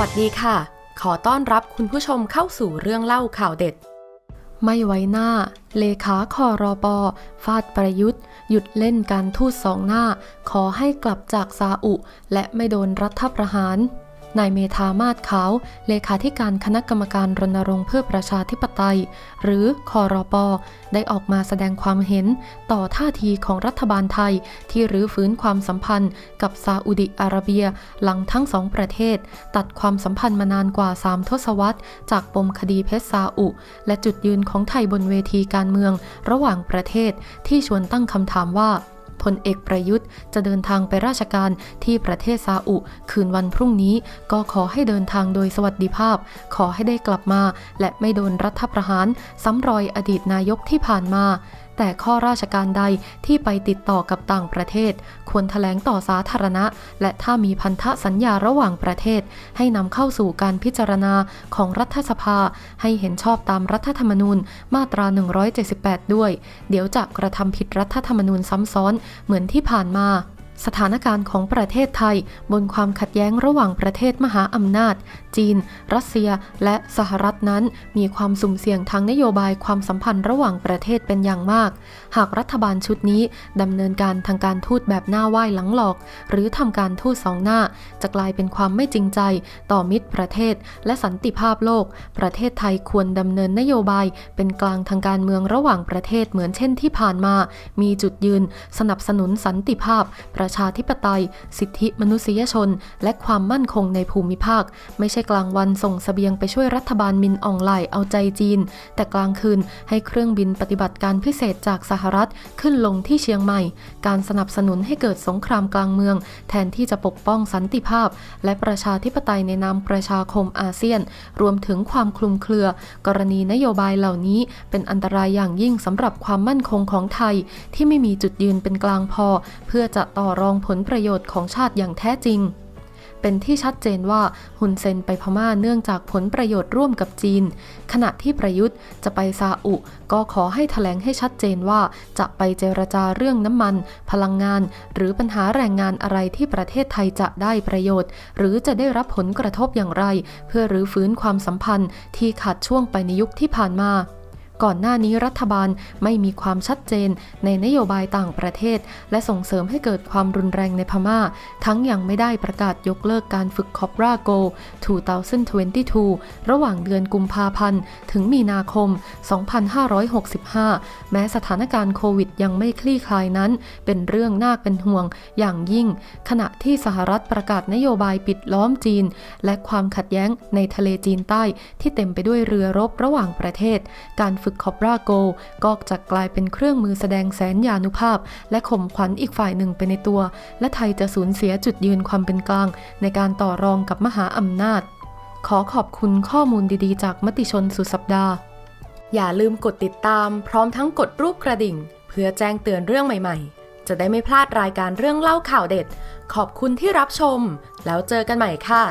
วัสดีค่ะ ขอต้อนรับคุณผู้ชมเข้าสู่เรื่องเล่าข่าวเด็ด ไม่ไว้หน้า เลขาคอรอปอฟาดประยุทธ์ หยุดเล่นการทูตสองหน้า ขอให้กลับจากซาอุ และไม่โดนรัฐประหาร นายเมธามาศขาว เลขาธิการคณะกรรมการรณรงค์เพื่อประชาธิปไตย หรือคอรอปอได้ออกมาแสดงความเห็นต่อท่าทีของรัฐบาลไทย ที่รื้อฟื้นความสัมพันธ์กับซาอุดิอาระเบีย หลังทั้งสองประเทศ ตัดความสัมพันธ์มานานกว่า 3 ทศวรรษ จากปมคดีเพชรซาอุ และจุดยืนของไทยบนเวทีการเมือง ระหว่างประเทศที่ชวนตั้งคำถามว่า พลเอกประยุทธ์ จะเดินทางไปราชการที่ประเทศซาอุ คืนวันพรุ่งนี้ ก็ขอให้เดินทางโดยสวัสดิภาพ ขอให้ได้กลับมา และไม่โดนรัฐประหารซ้ำรอยอดีตนายกที่ผ่านมาแต่ข้อราชการใดที่ไปติดต่อกับต่างประเทศ ควรแถลงต่อสาธารณะ และถ้ามีพันธสัญญาระหว่างประเทศ ให้นำเข้าสู่การพิจารณาของรัฐสภา ให้เห็นชอบตามรัฐธรรมนูญมาตรา 178 ด้วย เดี๋ยวจะกระทำผิดรัฐธรรมนูญซ้ำซ้อนเหมือนที่ผ่านมา สถานการณ์ของประเทศไทย บนความขัดแย้งระหว่างประเทศมหาอำนาจ จีน รัสเซีย และสหรัฐนั้น มีความสุ่มเสี่ยงทางนโยบายความสัมพันธ์ระหว่างประเทศเป็นอย่างมาก หากรัฐบาลชุดนี้ดำเนินการทางการทูตแบบหน้าไหว้หลังหลอก หรือทำการทูตสองหน้า จะกลายเป็นความไม่จริงใจ ต่อมิตรประเทศ และสันติภาพโลก ประเทศไทยควรดำเนินนโยบาย เป็นกลางทางการเมืองระหว่างประเทศเหมือนเช่นที่ผ่านมา มีจุดยืน สนับสนุนสันติภาพประชาธิปไตย สิทธิมนุษยชน และความมั่นคงในภูมิภาค ไม่ใช่กลางวันส่งเสบียงไปช่วยรัฐบาลมินอองไลเอาใจจีน แต่กลางคืนให้เครื่องบินปฏิบัติการพิเศษจากสหรัฐขึ้นลงที่เชียงใหม่ การสนับสนุนให้เกิดสงครามกลางเมือง แทนที่จะปกป้องสันติภาพ และประชาธิปไตยในนามประชาคมอาเซียน รวมถึงความคลุมเครือ กรณีนโยบายเหล่านี้ เป็นอันตรายอย่างยิ่งสำหรับความมั่นคงของไทย ที่ไม่มีจุดยืนเป็นกลางพอ เพื่อจะต่อรองผลประโยชน์ของชาติอย่างแท้จริง เป็นที่ชัดเจนว่าฮุนเซนไปพม่าเนื่องจากผลประโยชน์ร่วมกับจีน ขณะที่ประยุทธ์จะไปซาอุ ก็ขอให้ถแถลงให้ชัดเจนว่าจะไปเจรจาเรื่องน้ำมัน พลังงาน หรือปัญหาแรงงานอะไรที่ประเทศไทยจะได้ประโยชน์ หรือจะได้รับผลกระทบอย่างไร เพื่อรื้อฟื้นความสัมพันธ์ที่ขาดช่วงไปในยุคที่ผ่านมา ก่อนหน้านี้รัฐบาลไม่มีความชัดเจนในนโยบายต่างประเทศ และส่งเสริมให้เกิดความรุนแรงในพม่า ทั้งยังไม่ได้ประกาศยกเลิกการฝึกคอปราโก 2022 ระหว่างเดือนกุมภาพันธ์ ถึงมีนาคม 2565 แม้สถานการณ์โควิดยังไม่คลี่คลายนั้น เป็นเรื่องน่าเป็นห่วงอย่างยิ่ง ขณะที่สหรัฐประกาศนโยบายปิดล้อมจีน และความขัดแย้งในทะเลจีนใต้ที่เต็มไปด้วยเรือรบระหว่างประเทศ การฝึกคอปราโก ก็จะกลายเป็นเครื่องมือแสดงแสนยานุภาพ และข่มขวัญอีกฝ่ายหนึ่งไปในตัว และไทยจะสูญเสียจุดยืนความเป็นกลาง ในการต่อรองกับมหาอำนาจ ขอขอบคุณข้อมูลดีๆ จากมติชนสุดสัปดาห์ อย่าลืมกดติดตาม พร้อมทั้งกดรูปกระดิ่ง เพื่อแจ้งเตือนเรื่องใหม่ๆจะได้ไม่พลาดรายการเรื่องเล่าข่าวเด็ด ขอบคุณที่รับชม แล้วเจอกันใหม่ค่ะ